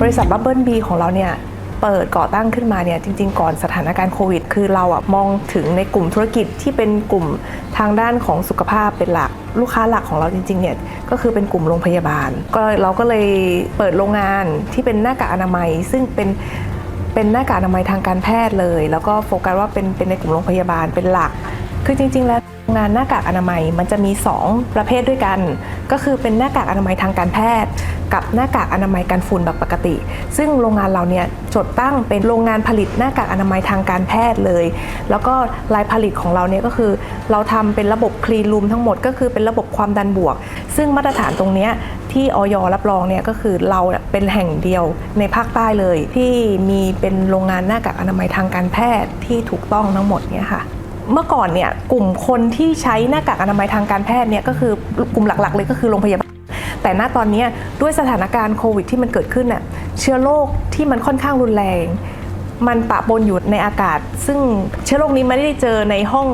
บริษัทบับเบิลบีของเราเนี่ยเปิดก่อตั้งขึ้นมาเนี่ยจริง ๆ ก่อนสถานการณ์โควิด คือเราอะมองถึงในกลุ่มธุรกิจที่เป็นกลุ่มทางด้านของสุขภาพเป็นหลัก ลูกค้าหลักของเราจริงๆเนี่ยก็คือเป็นกลุ่มโรงพยาบาล ก็เราก็เลยเปิดโรงงานที่เป็นหน้ากากอนามัย ซึ่งเป็นเป็นหน้ากากอนามัยทางการแพทย์เลย แล้วก็โฟกัสว่าเป็นเป็นในกลุ่มโรงพยาบาลเป็นหลัก คือจริง ๆ แล้ว งงานหน้ากากอนามัยมันจะมี 2 ประเภทด้วยกัน ก็คือเป็นหน้ากากอนามัยทางการแพทย์ กับหน้ากากอนามัยกันฝุ่นแบบปกติ ซึ่งโรงงานเราเนี่ยจดตั้งเป็นโรงงานผลิตหน้ากากอนามัยทางการแพทย์เลย แล้วก็ลายผลิตของเราเนี่ยก็คือ เราทำเป็นระบบคลีนรูมทั้งหมดก็คือเป็นระบบความดันบวก ซึ่งมาตรฐานตรงเนี้ยที่ออยรับรองเนี่ยก็คือเราเป็นแห่งเดียวในภาคใต้เลย ที่มีเป็นโรงงานหน้ากากอนามัยทางการแพทย์ที่ถูกต้องทั้งหมดเนี่ยค่ะ เมื่อก่อนเนี่ยกลุ่มคนที่ใช้หน้ากากอนามัยทางการแพทย์เนี่ยก็คือกลุ่มหลักๆ เลยก็คือโรงพยาบาลแต่ณตอนนี้ด้วยสถานการณ์โควิดที่มันเกิดขึ้นน่ะเชื้อโรคที่มันค่อนข้างรุนแรง มันปะปนอยู่ในอากาศ ซึ่งเชื้อโรคนี้ไม่ได้เจอในห้อง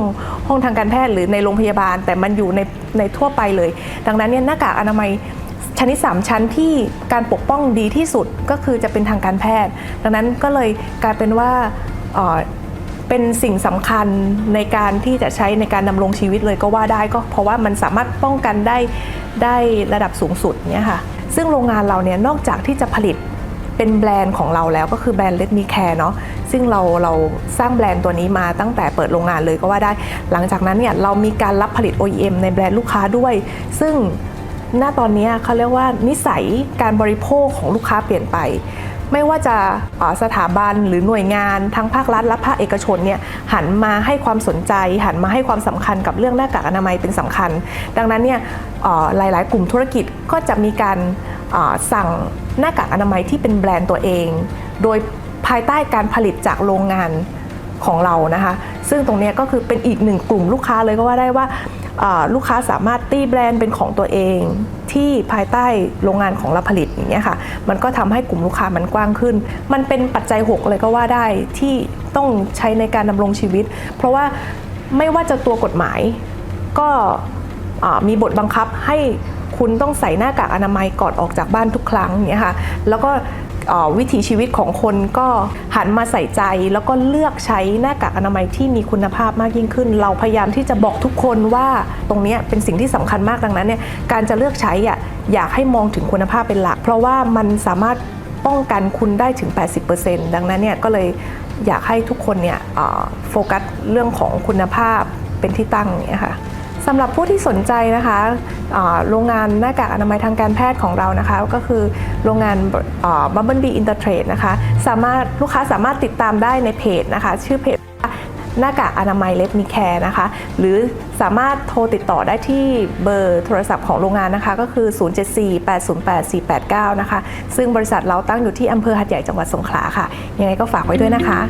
ห้องทางการแพทย์หรือในโรงพยาบาล แต่มันอยู่ในในทั่วไปเลย ดังนั้นเนี่ยหน้ากากอนามัยชนิด 3 ชั้นที่การปกป้องดีที่สุดก็คือจะเป็นทางการแพทย์ ดังนั้นก็เลยกลายเป็นว่า เป็นสิ่งสำคัญในการที่จะใช้ในการดำรงชีวิตเลยก็ว่าได้ก็เพราะว่ามันสามารถป้องกันได้ได้ระดับสูงสุดเนี่ยค่ะซึ่งโรงงานเราเนี่ยนอกจากที่จะผลิตเป็นแบรนด์ของเราแล้วก็คือแบรนด์ Let Me Care เนาะซึ่งเราเราสร้างแบรนด์ตัวนี้มาตั้งแต่เปิดโรงงานเลยก็ว่าได้ หลังจากนั้นเนี่ยเรามีการรับผลิต OEM ในแบรนด์ลูกค้าด้วย ซึ่งหน้าตอนนี้เขาเรียกว่านิสัยการบริโภคของลูกค้าเปลี่ยนไป ไม่ว่าจะสถาบันหรือหน่วยงานทั้งภาครัฐและภาคเอกชนเนี่ยหันมาให้ความสนใจ หันมาให้ความสำคัญกับเรื่องหน้ากากอนามัยเป็นสำคัญ ดังนั้นเนี่ยหลาย ๆ กลุ่มธุรกิจก็จะมีการสั่งหน้ากากอนามัยที่เป็นแบรนด์ตัวเอง โดยภายใต้การผลิตจากโรงงาน ของเรานะคะ ซึ่งตรงนี้ก็คือเป็นอีกหนึ่งกลุ่มลูกค้าเลยก็ว่าได้ว่าลูกค้าสามารถตีแบรนด์เป็นของตัวเอง ที่ภายใต้โรงงานของเราผลิตอย่างเงี้ยค่ะ มันก็ทำให้กลุ่มลูกค้ามันกว้างขึ้น มันเป็นปัจจัยหกเลยก็ว่าได้ที่ต้องใช้ในการดำรงชีวิต เพราะว่าไม่ว่าจะตัวกฎหมาย ก็มีบทบังคับให้คุณต้องใส่หน้ากากอนามัยก่อนออกจากบ้านทุกครั้งเนี่ยค่ะ แล้วก็ วิถีชีวิตของคนก็หันมาใส่ใจแล้วก็เลือกใช้หน้ากากอนามัยที่มีคุณภาพมากยิ่งขึ้น เราพยายามที่จะบอกทุกคนว่าตรงนี้เป็นสิ่งที่สำคัญมากดังนั้นเนี่ยการจะเลือกใช้อะอยากให้มองถึงคุณภาพเป็นหลัก เพราะว่ามันสามารถป้องกันคุณได้ถึง 80%ดังนั้นเนี่ยก็เลยอยากให้ทุกคนเนี่ยโฟกัสเรื่องของคุณภาพเป็นที่ตั้งอย่างเงี้ยค่ะ สำหรับผู้ที่สนใจนะคะโรงงานหน้ากากอนามัยทางการแพทย์ของเรานะคะ ก็คือโรงงานบับเบิลบีอินเตอร์เทรดนะคะสามารถลูกค้าสามารถติดตามได้ในเพจนะคะ ชื่อเพจว่าหน้ากากอนามัยเล็บมีแคร์นะคะ หรือสามารถโทรติดต่อได้ที่เบอร์โทรศัพท์ของโรงงานนะคะ ก็คือ 074-808-489 นะคะ ซึ่งบริษัทเราตั้งอยู่ที่อำเภอหัดใหญ่จังหวัดสงขลาค่ะ ยังไงก็ฝากไว้ด้วยนะคะ